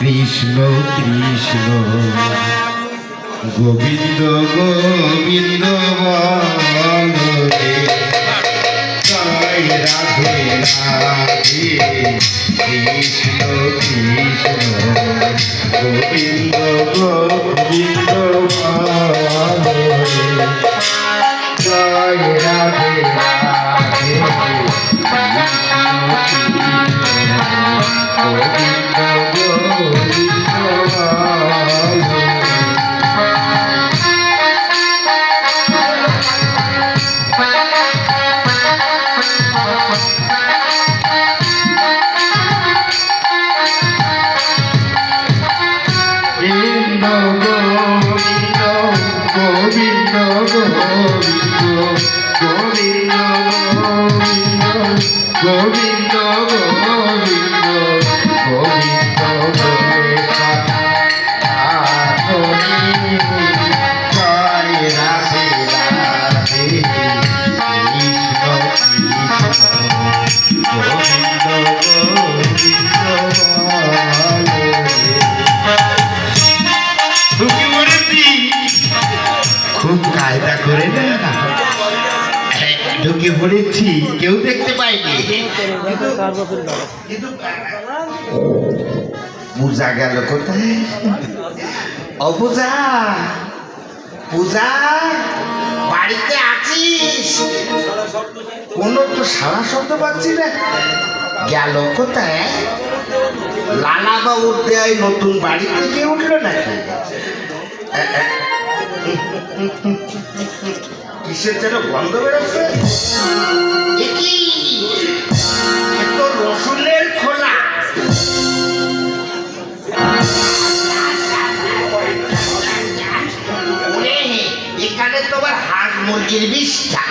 কৃষ্ণ কৃষ্ণ। গোবিন্দ গোবিন্দ বলরে জয় রাধে রাধে। কৃষ্ণ কৃষ্ণ, গোবিন্দ গোবিন্দ বলরে জয় রাধে রাধে। গোবিন্দ গোবিন্দ পূজা গেল কোথায়? ও পূজা পূজা, বাড়িতে আছিস? কোনো তো সারা শব্দ পাচ্ছি না। গেল কোথায়? লালা বাবুর দেয় নতুন বাড়ি থেকে উঠল নাকি? কিসের যেন গন্ধ বেরোচ্ছে? রসুনের খোলা। এখানে তোমার হাঁস মুরগির বিষটা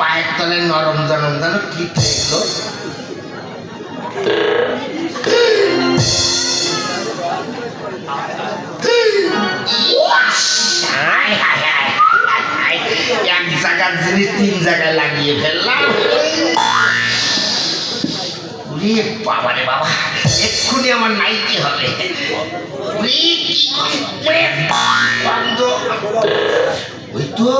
পায়ের তলে নরম জনম যেন কি থাকল এক জায়গার জিনিস তিন জায়গায় লাগিয়ে ফেললাম বাবা রে বাবা এক্ষুনি আমার নাইতে হবে। ওই তো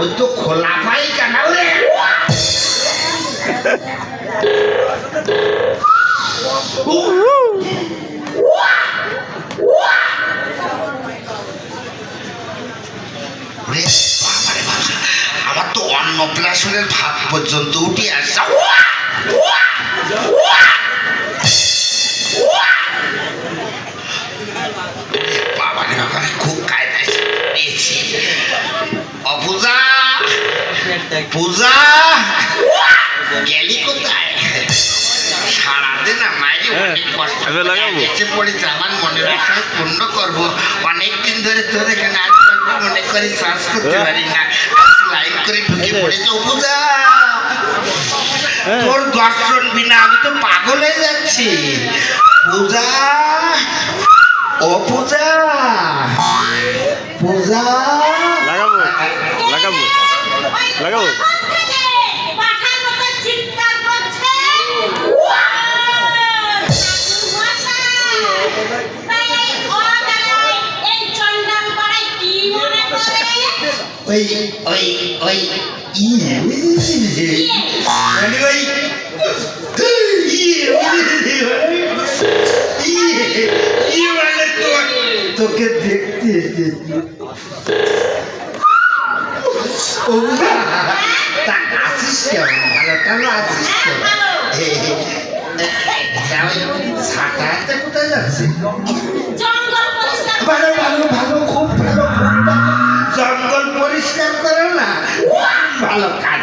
ওই তো খোলা পায়খানা ওরে ওরে অন্নপ্রাশনের ভাত পর্যন্ত উঠে অপূজা পূজা গেলি কোথায়? সারাদিন আমায় হ্যাঁ, অনেক কষ্ট এবার লাগাবো? এসে পড়েছে আমার মনের আশা পূর্ণ করব। অনেকদিন ধরে তোর এখানে আসব মনে করি শ্বাস করতে হ্যাঁ। পারি না। লাইন করে ঢুকে। পড়েছে হ্যাঁ। তোর দর্শন বিনা আমি তো পাগল হয়ে যাচ্ছি পূজা ও পূজা পূজা লাগাবো লাগাবো লাগাবো ওই ওই ওই ইয়ে ওই তোকে দেখতে এসেছি। তা আসিস কেমন ভালো কেন আসিস কেমন কোথায় যাচ্ছে? ভালো ভালো ভালো খুব ভালো কাজ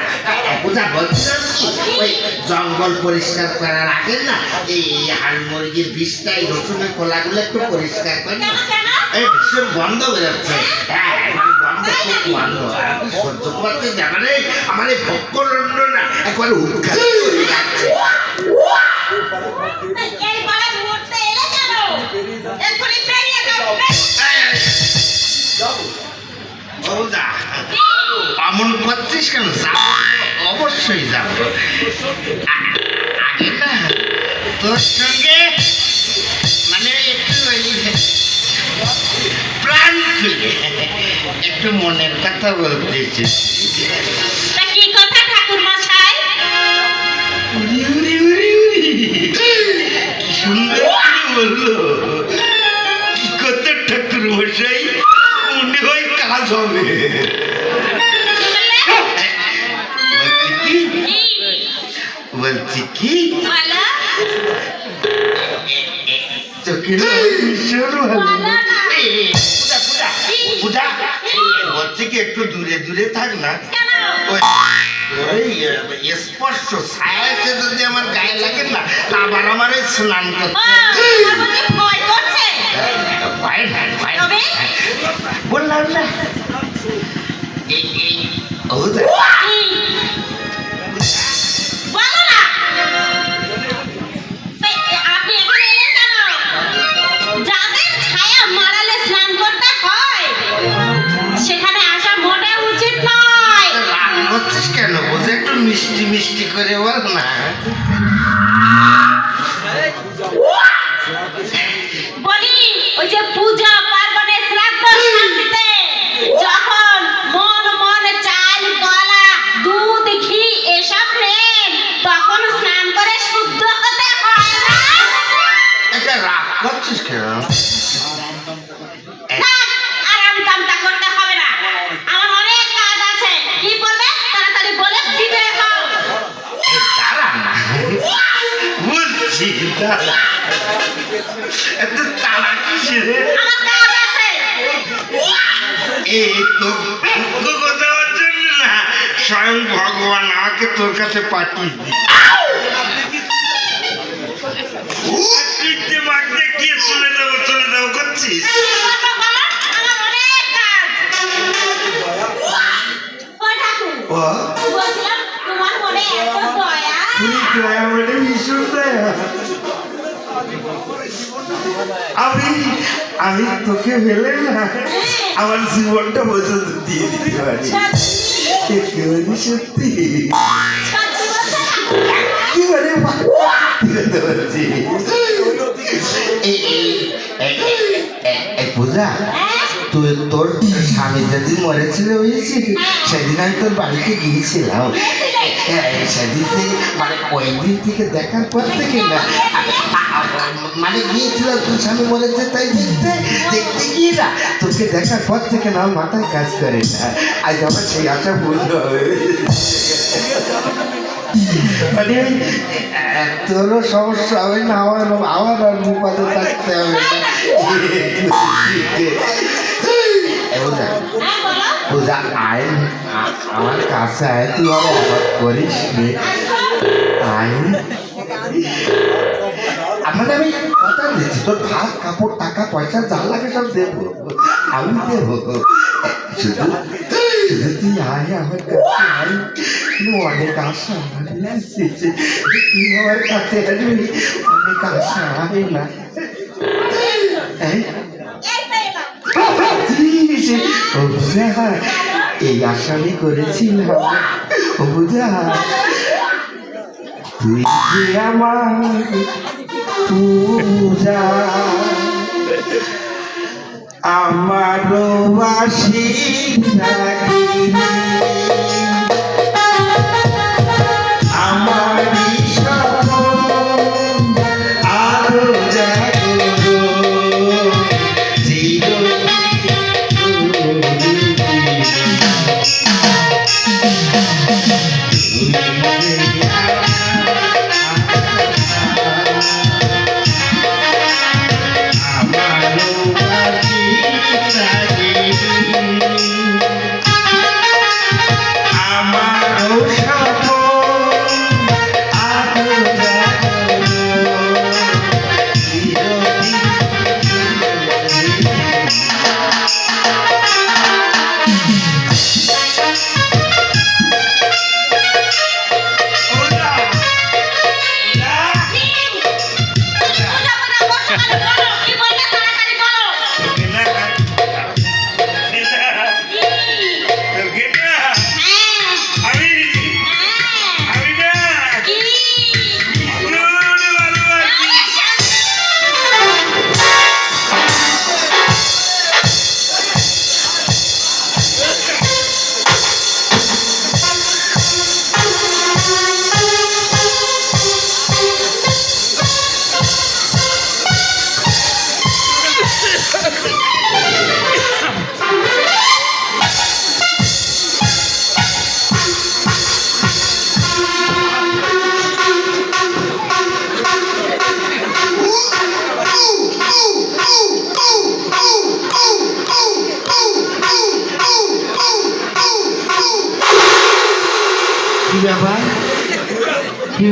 পূজা বলছিলাম কি ওই জঙ্গল পরিষ্কার করার আগে না এই হাড় মুরগির বিষটাই রসুনের কোলাগুলো একটু পরিষ্কার করে না এই ভীষণ গন্ধ বেরোচ্ছে। হ্যাঁ? মানে গন্ধ খুব সহ্য করতে যাবে রে আমার এই ভক্ত না একবার উৎখাত করে যাচ্ছে। ব্রাহ্মণ করছিস কেন? অবশ্যই যাব। তোর সঙ্গে মানে একটু প্রাণ খুলে একটু মনের কথা বলতে কি ঠাকুর মশাই? সুন্দর কি ঠাকুর মশাই? মনে হয় কাজ হবে। বলছি কি বলছি কি একটু দূরে দূরে থাক না। স্পর্শ ছায়া যদি আমার গায়ে লাগে না তা আবার আমার স্নান করতে? বললাম না। এত কাজ এই তো দেওয়ার জন্য না স্বয়ং ভগবান আমাকে তোর কাছে পাঠিয়ে আমি তোকে ফেলে না, আমার জীবনটা পর্যন্ত দিয়ে দিতে পারি। সত্যি এই- এই পূজা? তুই তোর স্বামী যেদিন মরেছিল হয়েছে সেদিন আমি তোর বাড়িতে গিয়েছিলাম। হ্যাঁ, মানে থেকে দেখার পর থেকে না মানে গিয়েছিলাম তোর স্বামী মরেছে তাই দেখতে না তোকে দেখার পর থেকে না মাথায় কাজ করে না। আজ আমার সেই আশা ভুল হবে মানে তোরও সমস্যা হবে না আমার আমার আর বিপদে থাকতে হবে না। হ্যাঁ পূজা আয় আমার কাছে আয় তুই আমার অবাক করিস রে আয় আপনাকে আমি কথা দিচ্ছি তোর ভাত কাপড় টাকা পয়সা যা লাগে সব দেবো আমি দেবো শুধু শুধু তুই আয় আমার কাছে আয় অনেক আশা আমার তুই আমার কাছে আসবি অনেক আশা আয় না এই এলাম ও বুঝা, এই আশা আমি করেছিলাম ও বুঝা তুই যে আমার পূজা আমারও বাসি আমারই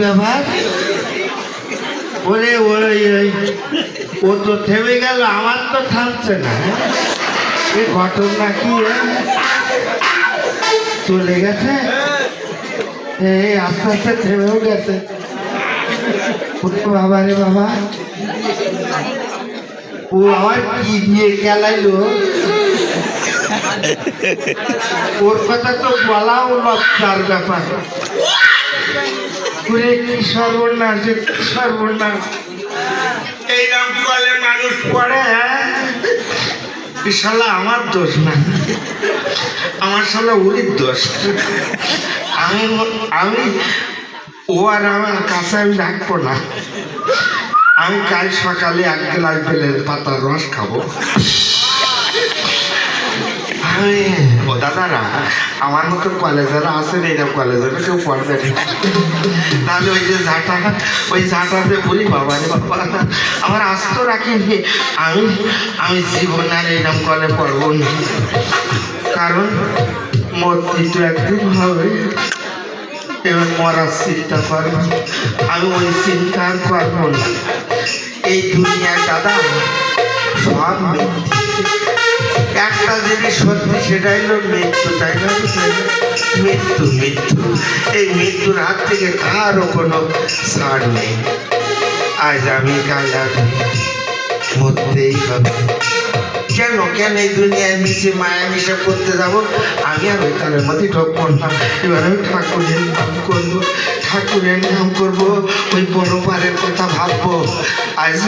ব্যাপার ওরে ওই ও তো থেমে গেল, আমার তো থামছে না। এ ঘটনা কি চলে গেছে? এই আস্তে আস্তে থেমেও গেছে। বাবা রে বাবা। ও আমার কি দিয়ে খেলাইলো ওর কথা তো বলাও লজ্জার ব্যাপার। ওরে কি সর্বনাশ কি সর্বনাশ। এইরকম কলে মানুষ পড়ে হ্যাঁ? শালা আমার দোষ না। আমার শালা ওরই দোষ। আমি আমি ও আর আমার কাছে আমি রাখব না। আমি কাল সকালে এক গ্লাস বেলের পাতার রস খাব। ও দাদারা, আমার মতো কলেজেরা আছে না এরকম কলেজেরা কেউ পড়বে না তাহলে ওই যে ঝাঁটা, ওই ঝাঁটাতে বলি, বাবা রে বাবা, আমার আস্ত রাখিনি আমি আমি জীবন আর এরকম কলে পড়ব না। কারণ মরতে তো একদিন হবে, এবার মরার চিন্তা করব আমি ওই চিন্তা আর করব না। এই দুনিয়ার দাদা, সব মিথ্যে। একটা জিনিস সত্যি সেটাই হলো মৃত্যু, তাই না? মৃত্যু মৃত্যু। এই মৃত্যুর হাত থেকে কারও কোনো ছাড় নেই। আজ আমি কাল আমি মরতেই হবে। কেন? কেন এই দুনিয়ায় মিশে মায়া মিশে করতে যাব? আমি আর ওই মধ্যে ঢোকবো না এবার আমি ঠাকুরের নাম করব, ঠাকুরের নাম করব, ওই বড় কথা ভাববো। আজ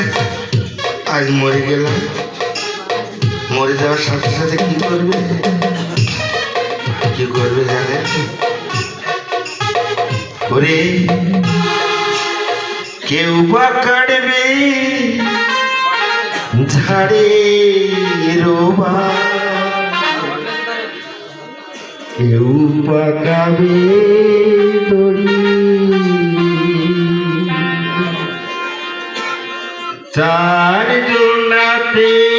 আজ মরে গেলাম। মরে যাওয়ার সাথে সাথে কি করবে? কি করবে জানেন? ওরে, কেউ বা কাটবে ঝাড়ে রোবা। কেউ পাকাবে দড়ি। চার জোনাতে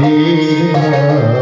Dina